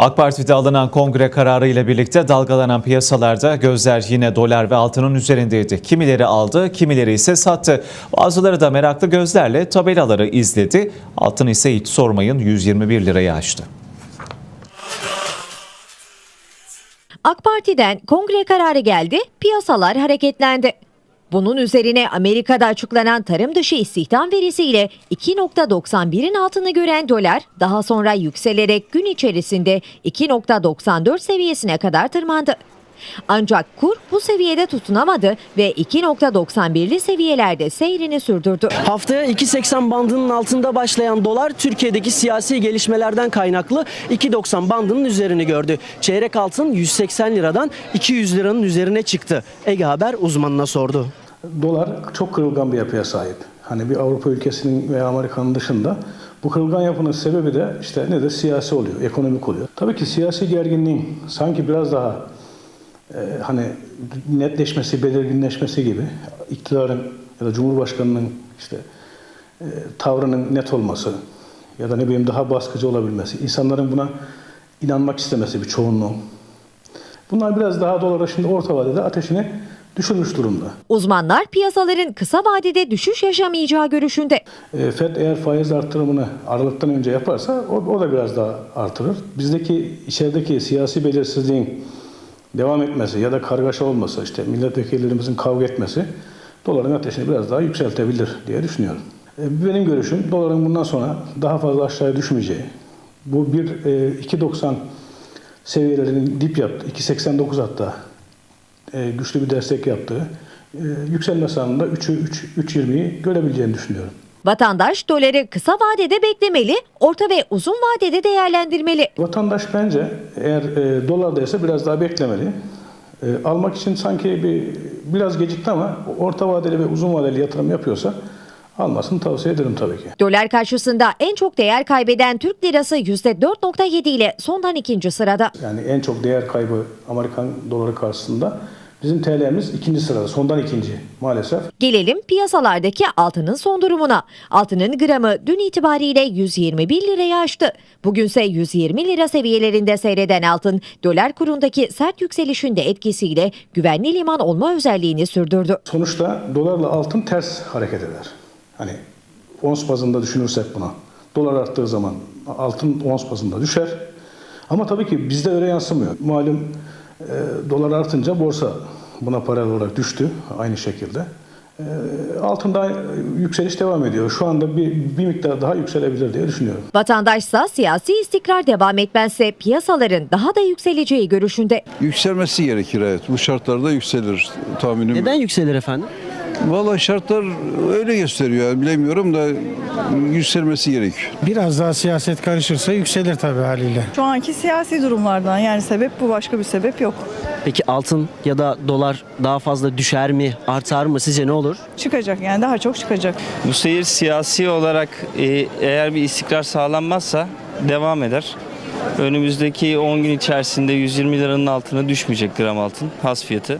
AK Parti'de alınan kongre kararı ile birlikte dalgalanan piyasalarda gözler yine dolar ve altının üzerindeydi. Kimileri aldı, kimileri ise sattı. Bazıları da meraklı gözlerle tabelaları izledi. Altın ise hiç sormayın 121 lirayı aştı. AK Parti'den kongre kararı geldi, piyasalar hareketlendi. Bunun üzerine Amerika'da açıklanan tarım dışı istihdam verisiyle 2.91'in altını gören dolar daha sonra yükselerek gün içerisinde 2.94 seviyesine kadar tırmandı. Ancak kur bu seviyede tutunamadı ve 2.91'li seviyelerde seyrini sürdürdü. Haftaya 2.80 bandının altında başlayan dolar Türkiye'deki siyasi gelişmelerden kaynaklı 2.90 bandının üzerini gördü. Çeyrek altın 180 liradan 200 liranın üzerine çıktı. Ege Haber uzmanına sordu. Dolar çok kırılgan bir yapıya sahip. Hani bir Avrupa ülkesinin veya Amerika'nın dışında bu kırılgan yapının sebebi de işte ne de siyasi oluyor, ekonomik oluyor. Tabii ki siyasi gerginliğin sanki biraz daha hani netleşmesi, belirginleşmesi gibi iktidarın ya da Cumhurbaşkanının işte e, tavrının net olması ya da ne bileyim daha baskıcı olabilmesi, insanların buna inanmak istemesi bir çoğunluğun. Bunlar biraz daha dolara şimdi orta vadede ateşini düşürmüş durumda. Uzmanlar piyasaların kısa vadede düşüş yaşamayacağı görüşünde. E, FED eğer faiz artırımını Aralık'tan önce yaparsa o, o da biraz daha artırır. Bizdeki içerideki siyasi belirsizliğin devam etmesi ya da kargaşa olması, işte milletvekillerimizin kavga etmesi doların ateşini biraz daha yükseltebilir diye düşünüyorum. E, benim görüşüm doların bundan sonra daha fazla aşağıya düşmeyeceği. Bu bir e, 2.90 seviyelerinin dip yaptı, 2.89 hatta e, güçlü bir destek yaptığı e, yükselmesi anında 3'ü 3 3.20'yi görebileceğini düşünüyorum. Vatandaş doları kısa vadede beklemeli, orta ve uzun vadede değerlendirmeli. Vatandaş bence eğer e, dolardaysa biraz daha beklemeli. E, almak için sanki bir biraz gecikti ama orta vadeli ve uzun vadeli yatırım yapıyorsa almasını tavsiye ederim tabii ki. Dolar karşısında en çok değer kaybeden Türk lirası %4.7 ile sondan ikinci sırada. Yani en çok değer kaybı Amerikan doları karşısında bizim TL'miz ikinci sırada, sondan ikinci maalesef. Gelelim piyasalardaki altının son durumuna. Altının gramı dün itibariyle 121 lirayı aştı. Bugünse 120 lira seviyelerinde seyreden altın dolar kurundaki sert yükselişin de etkisiyle güvenli liman olma özelliğini sürdürdü. Sonuçta dolarla altın ters hareket eder. Hani ons bazında düşünürsek buna. Dolar arttığı zaman altın ons bazında düşer. Ama tabii ki bizde öyle yansımıyor. Malum e, dolar artınca borsa buna paralel olarak düştü aynı şekilde. E, altında yükseliş devam ediyor. Şu anda bir, bir miktar daha yükselebilir diye düşünüyorum. Vatandaşsa siyasi istikrar devam etmezse piyasaların daha da yükseleceği görüşünde. Yükselmesi gerekir evet. Bu şartlarda yükselir tahminim. Neden yükselir efendim? Vallahi şartlar öyle gösteriyor. Yani bilemiyorum da yükselmesi gerekiyor. Biraz daha siyaset karışırsa yükselir tabii haliyle. Şu anki siyasi durumlardan yani sebep bu başka bir sebep yok. Peki altın ya da dolar daha fazla düşer mi, artar mı? Sizce ne olur? Çıkacak yani daha çok çıkacak. Bu seyir siyasi olarak e, eğer bir istikrar sağlanmazsa devam eder. Önümüzdeki 10 gün içerisinde 120 liranın altına düşmeyecek gram altın has fiyatı.